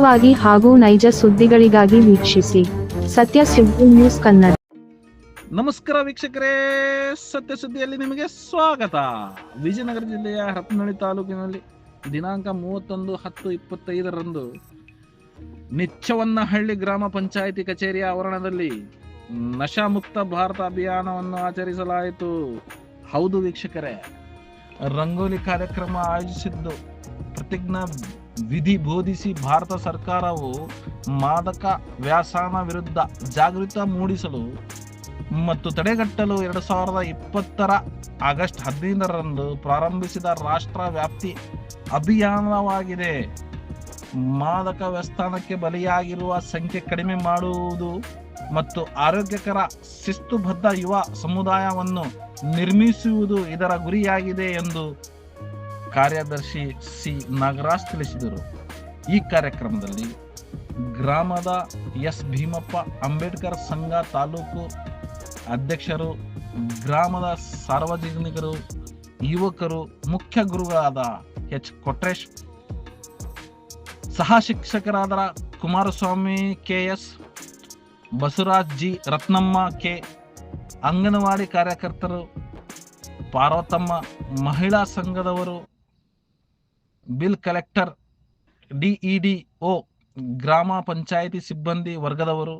ವಾಗಿ ಹಾಗೂ ನೈಜ ಸುದ್ದಿಗಳಿಗಾಗಿ ವೀಕ್ಷಿಸಿ. ಸತ್ಯ ಸುದ್ದಿ ನ್ಯೂಸ್ ಕನ್ನಡ. ನಮಸ್ಕಾರ ವೀಕ್ಷಕರೇ. ಸತ್ಯ ಸುದ್ದಿಯಲ್ಲಿ ನಿಮಗೆ ಸ್ವಾಗತ. ವಿಜಯನಗರ ಜಿಲ್ಲೆಯ ಹರಪನಹಳ್ಳಿ ತಾಲೂಕಿನಲ್ಲಿ ದಿನಾಂಕ ಮೂವತ್ತೊಂದು ಹತ್ತು ಇಪ್ಪತ್ತೈದರಂದು ನಿಚ್ಚವನ್ನಹಳ್ಳಿ ಗ್ರಾಮ ಪಂಚಾಯಿತಿ ಕಚೇರಿಯ ಆವರಣದಲ್ಲಿ ನಶಾಮುಕ್ತ ಭಾರತ ಅಭಿಯಾನವನ್ನು ಆಚರಿಸಲಾಯಿತು. ಹೌದು ವೀಕ್ಷಕರೇ. ರಂಗೋಲಿ ಕಾರ್ಯಕ್ರಮ ಆಯೋಜಿಸಿದ್ದು ಪ್ರತಿಜ್ಞಾ ವಿಧಿ ಬೋಧಿಸಿ ಭಾರತ ಸರ್ಕಾರವು ಮಾದಕ ವ್ಯಾಸನ ವಿರುದ್ಧ ಜಾಗೃತ ಮೂಡಿಸಲು ಮತ್ತು ತಡೆಗಟ್ಟಲು ಎರಡು ಸಾವಿರದ ಇಪ್ಪತ್ತರ ಆಗಸ್ಟ್ ಹದಿನೈದರಂದು ಪ್ರಾರಂಭಿಸಿದ ರಾಷ್ಟ್ರ ವ್ಯಾಪ್ತಿ ಅಭಿಯಾನವಾಗಿದೆ. ಮಾದಕ ವ್ಯಸ್ಥಾನಕ್ಕೆ ಬಲಿಯಾಗಿರುವ ಸಂಖ್ಯೆ ಕಡಿಮೆ ಮಾಡುವುದು ಮತ್ತು ಆರೋಗ್ಯಕರ ಶಿಸ್ತುಬದ್ಧ ಯುವ ಸಮುದಾಯವನ್ನು ನಿರ್ಮಿಸುವುದು ಇದರ ಗುರಿಯಾಗಿದೆ ಎಂದು ಕಾರ್ಯದರ್ಶಿ ಸಿ ನಾಗರಾಜ್ ತಿಳಿಸಿದರು. ಈ ಕಾರ್ಯಕ್ರಮದಲ್ಲಿ ಗ್ರಾಮದ ಎಸ್ ಭೀಮಪ್ಪ ಅಂಬೇಡ್ಕರ್ ಸಂಘ ತಾಲೂಕು ಅಧ್ಯಕ್ಷರು, ಗ್ರಾಮದ ಸಾರ್ವಜನಿಕರು, ಯುವಕರು, ಮುಖ್ಯ ಗುರುಗಳಾದ ಎಚ್ ಕೊಟ್ರೇಶ್ ಸಹ ಶಿಕ್ಷಕರಾದ Kumaraswamy, K S Basavaraj G Ratnamma, K anganwadi ಕಾರ್ಯಕರ್ತರು, ಪಾರ್ವತಮ್ಮ ಮಹಿಳಾ ಸಂಘದವರು ಬಿಲ್ ಕಲೆಕ್ಟರ್ ಡಿಇಡಿಒ ಗ್ರಾಮ ಪಂಚಾಯಿತಿ ಸಿಬ್ಬಂದಿ ವರ್ಗದವರು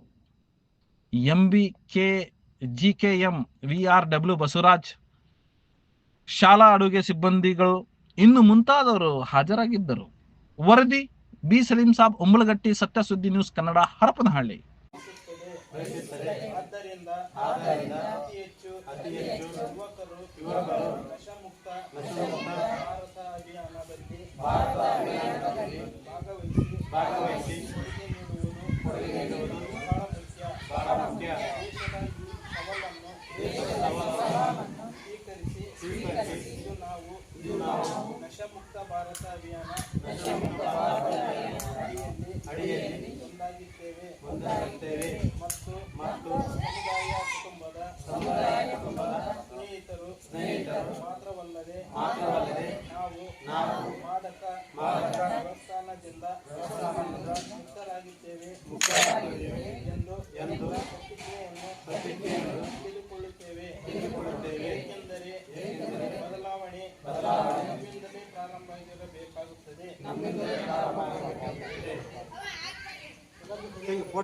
M B K G K M V R W Basavaraj ಶಾಲಾ ಅಡುಗೆ ಸಿಬ್ಬಂದಿಗಳು ಇನ್ನು ಮುಂತಾದವರು ಹಾಜರಾಗಿದ್ದರು. ವರದಿ ಬಿ ಸಲೀಂ ಸಾಬ್ ಉಂಬಳಗಟ್ಟಿ ಸತ್ಯ ಸುದ್ದಿ ನ್ಯೂಸ್ ಕನ್ನಡ, ಹರಪನಹಳ್ಳಿ. ಹೆಚ್ಚು ಅತಿ ಹೆಚ್ಚು ಯುವಕರು ಯುವಕರು ನಶಮುಕ್ತ ನಶಮುಕ್ತ ಭಾರತ ಅಭಿಯಾನದಲ್ಲಿ ಭಾರತ ಅಭಿಯಾನದಲ್ಲಿ ಭಾಗವಹಿಸಿ ಕೊಡುಗೆ ನೀಡುವುದು ಬಹಳ ಮುಖ್ಯ ಸ್ವೀಕರಿಸಿ ಇದು ನಾವು ಇದು ನಾವು ನಶಮುಕ್ತ ಭಾರತ ಅಭಿಯಾನ. ಅಡಿಯಲ್ಲಿ ಅಡಿಯಲ್ಲಿ ಒಂದಾಗಿದ್ದೇವೆ. ಒಂದಾಗಿದ್ದೇವೆ. ಮುಕ್ತರಾಗಿದ್ದೇವೆ ಎಂದು ಎಂದು ಪ್ರತಿಜ್ಞೆಯನ್ನು